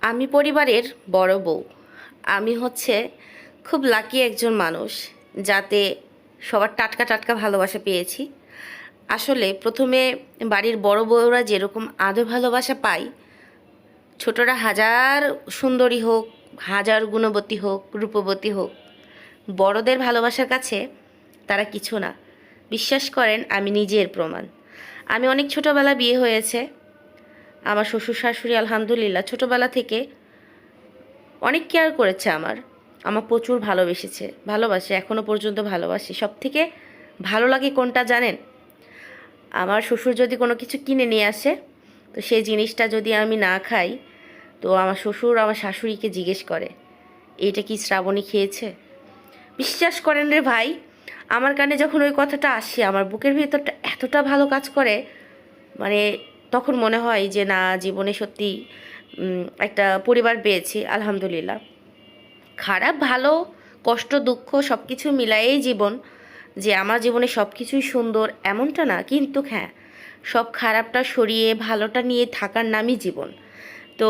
আমি পরিবারের বড় বউ। আমি হচ্ছে খুব লাকি একজন মানুষ, যাতে সবার টাটকা টাটকা ভালোবাসা পেয়েছি। আসলে প্রথমে বাড়ির বড় বউরা যেরকম আদর ভালোবাসা পায়, ছোটরা হাজার সুন্দরী হোক, হাজার গুণবতী হোক, রূপবতী হোক, বড়দের ভালোবাসার কাছে তারা কিছু না। বিশ্বাস করেন, আমি নিজের প্রমাণ। আমি অনেক ছোটোবেলা বিয়ে হয়েছে। আমার শ্বশুর শাশুড়ি, আলহামদুলিল্লাহ, ছোটোবেলা থেকে অনেক কেয়ার করেছে আমার। আমার প্রচুর ভালোবেসেছে, ভালোবাসে এখনও পর্যন্ত ভালোবাসি। সব থেকে ভালো লাগে কোনটা জানেন? আমার শ্বশুর যদি কোনো কিছু কিনে নিয়ে আসে, তো সেই জিনিসটা যদি আমি না খাই, তো আমার শ্বশুর আমার শাশুড়িকে জিজ্ঞেস করে এটা কি শ্রাবণী খেয়েছে? বিশ্বাস করেন রে ভাই, আমার কানে যখন ওই কথাটা আসে, আমার বুকের ভিতরটা এতটা ভালো কাজ করে মানে তখন মনে হয় যে না, জীবনে সত্যি একটা পরিবার পেয়েছি, আলহামদুলিল্লাহ। খারাপ, ভালো, কষ্ট, দুঃখ সব কিছু মিলায়েই জীবন, যে আমার জীবনে সব কিছুই সুন্দর এমনটা না, কিন্তু হ্যাঁ সব খারাপটা সরিয়ে ভালোটা নিয়ে থাকার নামই জীবন। তো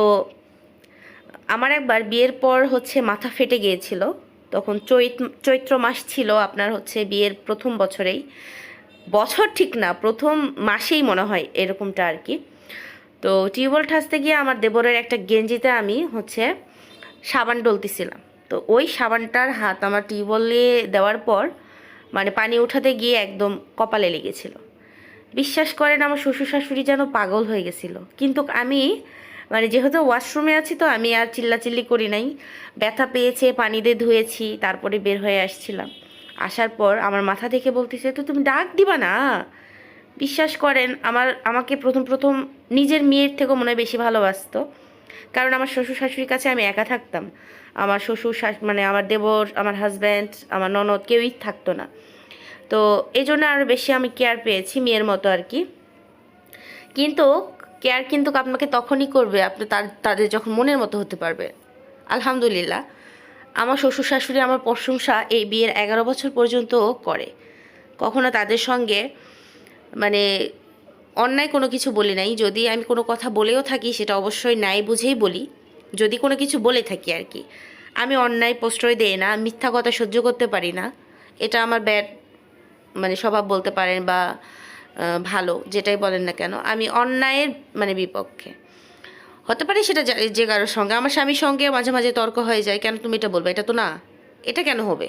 আমার একবার বিয়ের পর হচ্ছে মাথা ফেটে গিয়েছিল, তখন চৈত, চৈত্র মাস ছিল আপনার হচ্ছে বিয়ের প্রথম বছরেই। বছর ঠিক না, প্রথম মাসেই মনে হয় এরকমটা আর কি। তো টিউবওয়েল ঠাসতে গিয়ে আমার দেবরের একটা গেঞ্জিতে আমি হচ্ছে সাবান ডলতেছিলাম। তো ওই সাবানটার হাত আমার টিউবওয়েলে দেওয়ার পর মানে পানি উঠাতে গিয়ে একদম কপালে লেগেছিল। বিশ্বাস করেন আমার শ্বশুর শাশুড়ি যেন পাগল হয়ে গেছিল। কিন্তু আমি মানে যেহেতু ওয়াশরুমে আছি তো আমি আর চিল্লাচিল্লি করি নাই। ব্যথা পেয়েছে পানি দিয়ে ধুয়েছি, তারপরে বের হয়ে আসছিলাম। আসার পর আমার মাথা দেখে বলতেছে, তো তুমি ডাক দিবা না? বিশ্বাস করেন, আমার, আমাকে প্রথম প্রথম নিজের মেয়ের থেকেও মনে হয় বেশি ভালোবাসত। কারণ আমার শ্বশুর শাশুড়ির কাছে আমি একা থাকতাম। আমার শ্বশুর শাশ মানে আমার দেবর, আমার হাজব্যান্ড আমার ননদ কেউই থাকতো না। তো এই জন্য আরও বেশি আমি কেয়ার পেয়েছি মেয়ের মতো আর কি। কিন্তু কেয়ার কিন্তু আপনাকে তখনই করবে, আপনি তার, তাদের যখন মনের মতো হতে পারবে। আলহামদুলিল্লাহ। আমার শ্বশুর শাশুড়ি আমার প্রশংসা এই বিয়ের এগারো বছর পর্যন্ত করে। কখনো তাদের সঙ্গে মানে অন্যায় কোনো কিছু বলি নাই। যদি আমি কোনো কথা বলেও থাকি, সেটা অবশ্যই নাই বুঝেই বলি। যদি কোনো কিছু বলে থাকি আর কি। আমি অন্যায় প্রশ্রয় দেই না, মিথ্যা কথা সহ্য করতে পারি না। এটা আমার ব্যাড মানে স্বভাব বলতে পারেন বা ভালো, যেটাই বলেন না কেন। আমি অন্যায়ের মানে বিপক্ষে। হতে পারে সেটা যে কারোর সঙ্গে। আমার স্বামীর সঙ্গে মাঝে মাঝে তর্ক হয়ে যায়, কেন তুমি এটা বলবে? এটা তো না। এটা কেন হবে?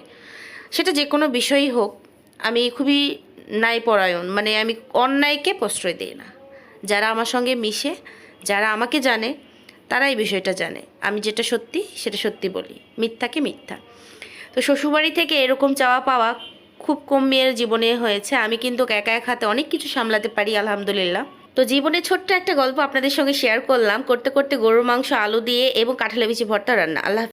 সেটা যে কোনো বিষয়ই হোক, আমি খুবই ন্যায়পরায়ণ। মানে আমি অন্যায়কে প্রশ্রয় দিই না। যারা আমার সঙ্গে মিশে, যারা আমাকে জানে তারা এই বিষয়টা জানে। আমি যেটা সত্যি, সেটা সত্যি বলি। মিথ্যাকে মিথ্যা। তো শ্বশুরবাড়ি থেকে এরকম চাওয়া পাওয়া খুব কম মেয়ের জীবনে হয়েছে। আমি কিন্তু একা এক হাতে অনেক কিছু সামলাতে পারি, আলহামদুলিল্লাহ। তো জীবনে ছোট্ট একটা গল্প আপনাদের সঙ্গে শেয়ার করলাম করতে করতে গরুর মাংস, আলু দিয়ে এবং কাঁঠালে বিচি ভর্তা রান্না আল্লাহ।